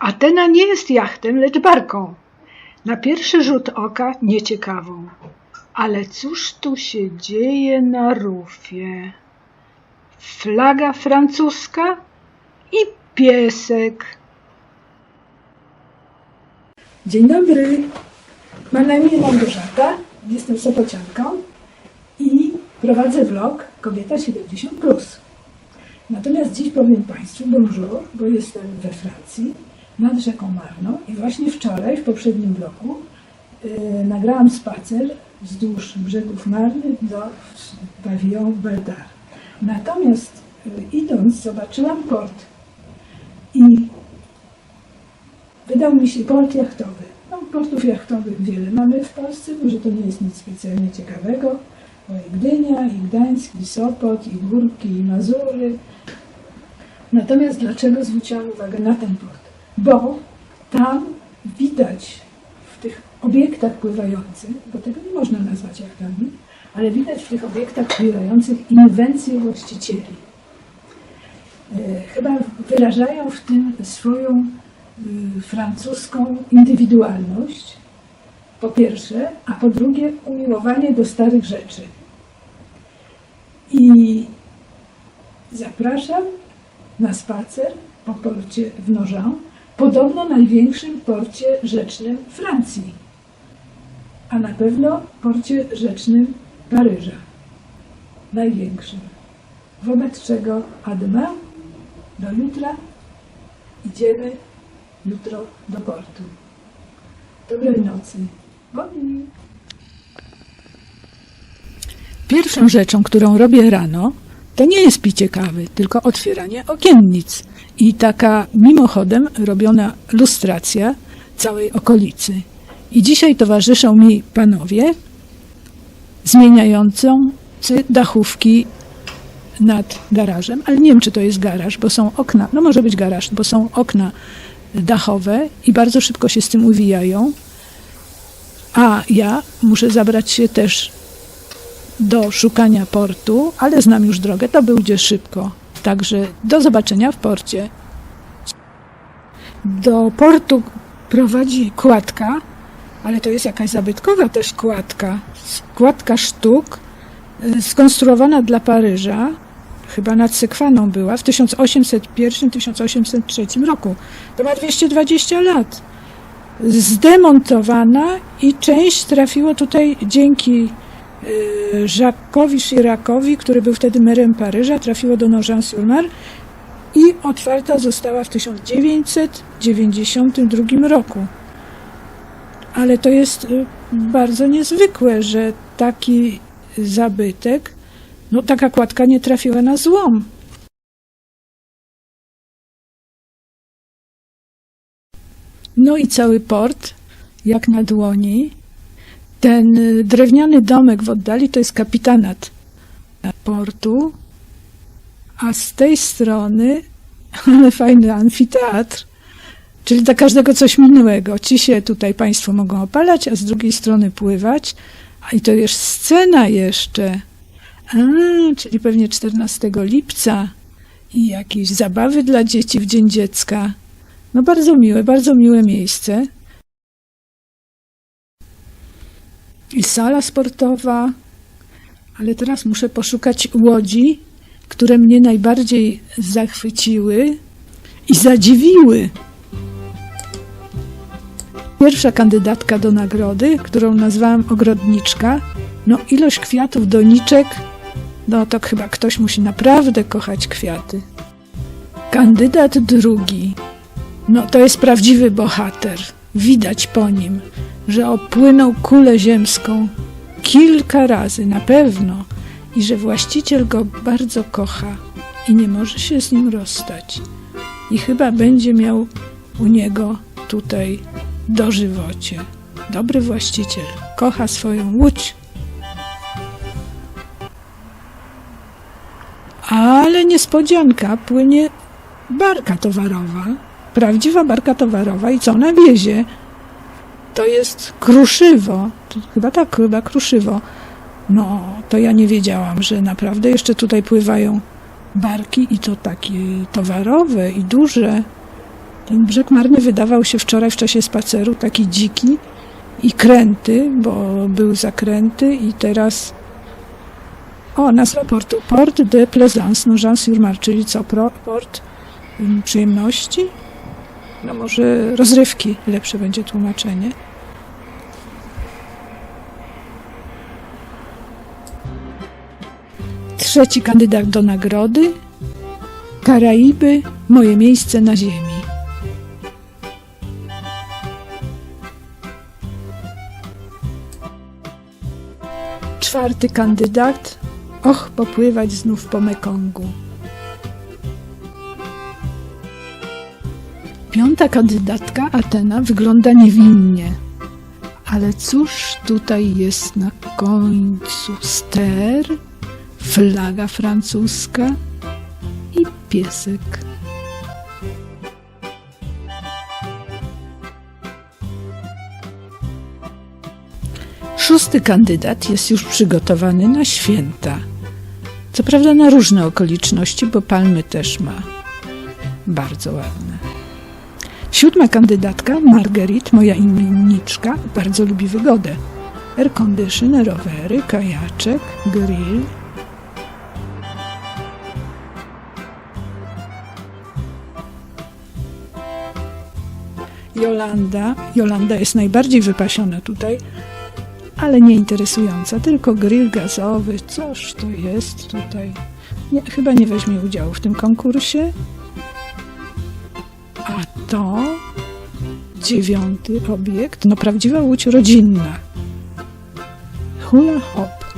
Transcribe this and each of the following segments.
Atena nie jest jachtem, lecz barką. Na pierwszy rzut oka nieciekawą. Ale cóż tu się dzieje na rufie? Flaga francuska i piesek. Dzień dobry. Mam na imię Małgorzata, jestem Sopocianką i prowadzę blog Kobieta 70. Natomiast dziś powiem Państwu bonjour, bo jestem we Francji, nad rzeką Marno i właśnie wczoraj, w poprzednim bloku, yy, nagrałam spacer wzdłuż brzegów Marny do pawillon Baldar. Natomiast yy, idąc zobaczyłam port i wydał mi się port jachtowy. No, portów jachtowych wiele mamy w Polsce, może to nie jest nic specjalnie ciekawego, bo i Gdynia, i Gdańsk, i Sopot, i Górki, i Mazury. Natomiast dlaczego zwróciłam uwagę na ten port? Bo tam widać w tych obiektach pływających, bo tego nie można nazwać jachtami, ale widać w tych obiektach pływających inwencje właścicieli. E, Chyba wyrażają w tym swoją y, francuską indywidualność, po pierwsze, a po drugie umiłowanie do starych rzeczy. I zapraszam na spacer po porcie w Nogent, podobno największym porcie rzecznym Francji, a na pewno porcie rzecznym Paryża, największym. Wobec czego Adma do jutra idziemy jutro do portu. Dobrej nocy. Boni. Pierwszą rzeczą, którą robię rano, to nie jest picie kawy, tylko otwieranie okiennic i taka mimochodem robiona lustracja całej okolicy. I dzisiaj towarzyszą mi panowie zmieniający dachówki nad garażem, ale nie wiem, czy to jest garaż, bo są okna, no może być garaż, bo są okna dachowe i bardzo szybko się z tym uwijają. A ja muszę zabrać się też do szukania portu, ale znam już drogę, to będzie szybko. Także do zobaczenia w porcie. Do portu prowadzi kładka, ale to jest jakaś zabytkowa też kładka. Kładka sztuk, y, skonstruowana dla Paryża, chyba nad Sekwaną była, w 1801-1803 roku. To ma 220 lat. Zdemontowana i część trafiło tutaj dzięki Jacquesowi Chiracowi, który był wtedy merem Paryża, trafiło do Nogent-sur-Mer i otwarta została w 1992 roku. Ale to jest y, bardzo niezwykłe, że taki zabytek, no taka kładka nie trafiła na złom. No i cały port, jak na dłoni. Ten y, drewniany domek w oddali to jest kapitanat portu, a z tej strony, ale fajny amfiteatr, czyli dla każdego coś minłego. Ci się tutaj Państwo mogą opalać, a z drugiej strony pływać. A i to jest scena jeszcze. A, czyli pewnie 14 lipca i jakieś zabawy dla dzieci w Dzień Dziecka. No bardzo miłe, bardzo miłe miejsce. I sala sportowa. Ale teraz muszę poszukać łodzi, które mnie najbardziej zachwyciły i zadziwiły. Pierwsza kandydatka do nagrody, którą nazwałam ogrodniczka, no ilość kwiatów, doniczek, no to chyba ktoś musi naprawdę kochać kwiaty. Kandydat drugi, no to jest prawdziwy bohater. Widać po nim, że opłynął kulę ziemską kilka razy na pewno i że właściciel go bardzo kocha i nie może się z nim rozstać. I chyba będzie miał u niego tutaj dożywocie. Dobry właściciel kocha swoją łódź. Ale niespodzianka, płynie barka towarowa, prawdziwa barka towarowa i co ona wiezie? To jest kruszywo, to chyba tak, chyba kruszywo. No, to ja nie wiedziałam, że naprawdę jeszcze tutaj pływają barki i to takie towarowe i duże. Ten brzeg Marny wydawał się wczoraj w czasie spaceru taki dziki i kręty, bo były zakręty i teraz o, nazwa portu. Port de Plaisance, Nogent-sur-Mar, czyli co? Port przyjemności? No może rozrywki, lepsze będzie tłumaczenie. Trzeci kandydat do nagrody. Karaiby, moje miejsce na ziemi. Czwarty kandydat. Och, popływać znów po Mekongu. Piąta kandydatka, Atena, wygląda niewinnie. Ale cóż tutaj jest na końcu? Ster, flaga francuska i piesek. Szósty kandydat jest już przygotowany na święta. Co prawda na różne okoliczności, bo palmy też ma. Bardzo ładne. Siódma kandydatka, Marguerite, moja imienniczka, bardzo lubi wygodę. Air condition, rowery, kajaczek, grill. Jolanda. Jolanda jest najbardziej wypasiona tutaj, ale nie interesująca. Tylko grill gazowy. Coż to jest tutaj? Nie, chyba nie weźmie udziału w tym konkursie. To dziewiąty obiekt, no prawdziwa łódź rodzinna. Hula hop.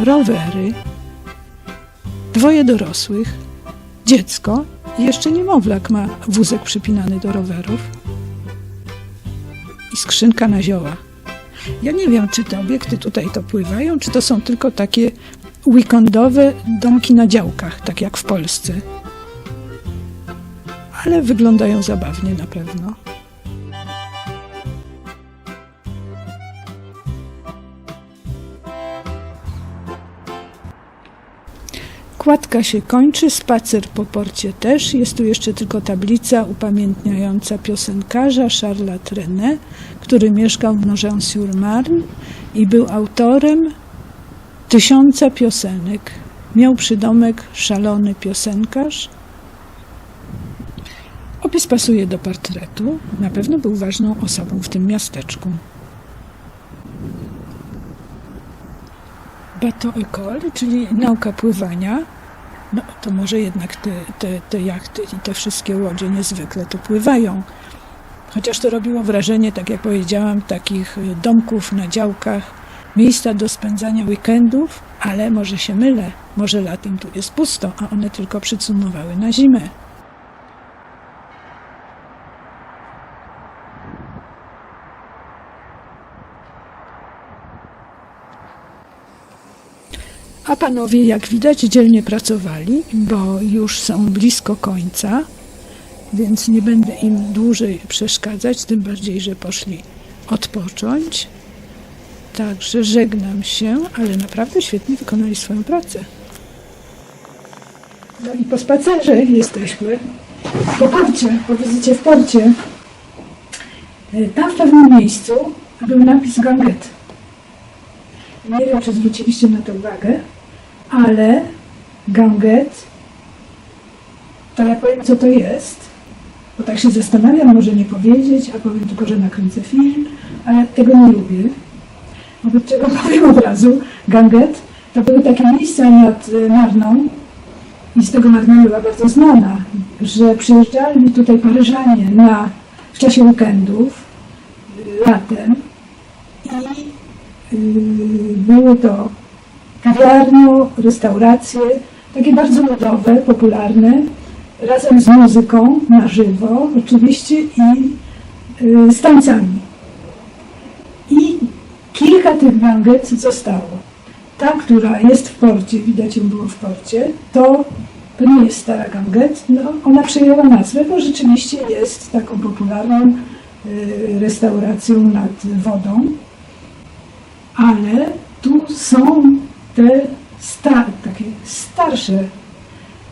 Rowery. Dwoje dorosłych. Dziecko. i Jeszcze niemowlak ma wózek przypinany do rowerów. I skrzynka na zioła. Ja nie wiem, czy te obiekty tutaj to pływają, czy to są tylko takie weekendowe domki na działkach, tak jak w Polsce. Ale wyglądają zabawnie na pewno. Kładka się kończy, spacer po porcie też. Jest tu jeszcze tylko tablica upamiętniająca piosenkarza Charlesa Trenet, który mieszkał w Nogent-sur-Marne i był autorem tysiąca piosenek. Miał przydomek szalony piosenkarz. Opis pasuje do portretu. Na pewno był ważną osobą w tym miasteczku. Bateau école, czyli nauka pływania. No to może jednak te, te, te jachty i te wszystkie łodzie niezwykle tu pływają. Chociaż to robiło wrażenie, tak jak powiedziałam, takich y, domków na działkach, miejsca do spędzania weekendów, ale może się mylę, może latem tu jest pusto, a one tylko przycumowały na zimę. A panowie, jak widać, dzielnie pracowali, bo już są blisko końca, więc nie będę im dłużej przeszkadzać, tym bardziej, że poszli odpocząć. Także żegnam się, ale naprawdę świetnie wykonali swoją pracę. No i po spacerze jesteśmy. Po porcie, po wizycie w porcie. E, Tam w pewnym miejscu był napis Ganget. Nie wiem, czy zwróciliście na to uwagę, ale Ganget, to ja powiem, co to jest, bo tak się zastanawiam, może nie powiedzieć, a powiem tylko, że nakręcę film, ale tego nie lubię. Wobec czego powiem od razu, Ganget to były takie miejsca nad y, Marną i z tego Marna była bardzo znana, że przyjeżdżali tutaj Paryżanie na, w czasie weekendów, y, latem i y, były to kawiarnie, restauracje, takie bardzo ludowe, popularne, razem z muzyką na żywo oczywiście i y, z tańcami. I kilka tych banget zostało. Ta, która jest w porcie, widać ją było w porcie, to, to nie jest stara ganget, no, ona przejęła nazwę, bo rzeczywiście jest taką popularną y, restauracją nad wodą. Ale tu są te takie starsze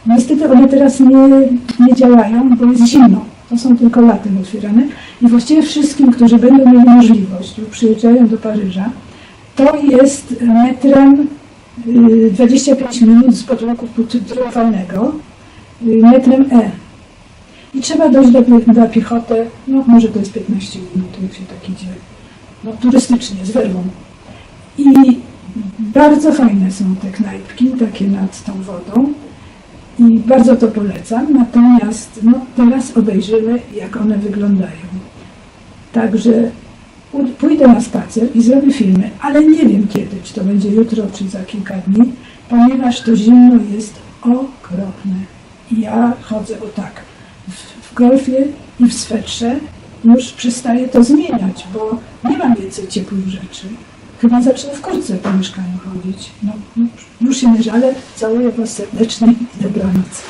Niestety one teraz nie, nie działają, bo jest zimno. To są tylko latem otwierane. I właściwie wszystkim, którzy będą mieli możliwość lub przyjeżdżają do Paryża, to jest metrem y, 25 minut z podłoku triumfalnego, y, metrem E. I trzeba dojść do, na piechotę, no może to jest 15 minut, jak się tak idzie, no turystycznie, z werwą. I bardzo fajne są te knajpki, takie nad tą wodą. I bardzo to polecam. Natomiast no, teraz obejrzymy, jak one wyglądają. Także pójdę na spacer i zrobię filmy, ale nie wiem kiedy, czy to będzie jutro, czy za kilka dni, ponieważ to zimno jest okropne. I ja chodzę o tak, w, w golfie i w swetrze już przestaję to zmieniać, bo nie mam więcej ciepłych rzeczy. Chyba zacznę w kurce po mieszkaniu chodzić. No, no, już się nie żalę. Całuję Was serdecznie i dobranoc.